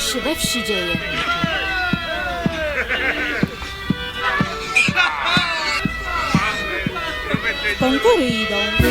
się we wsi dzieje? Kontury idą.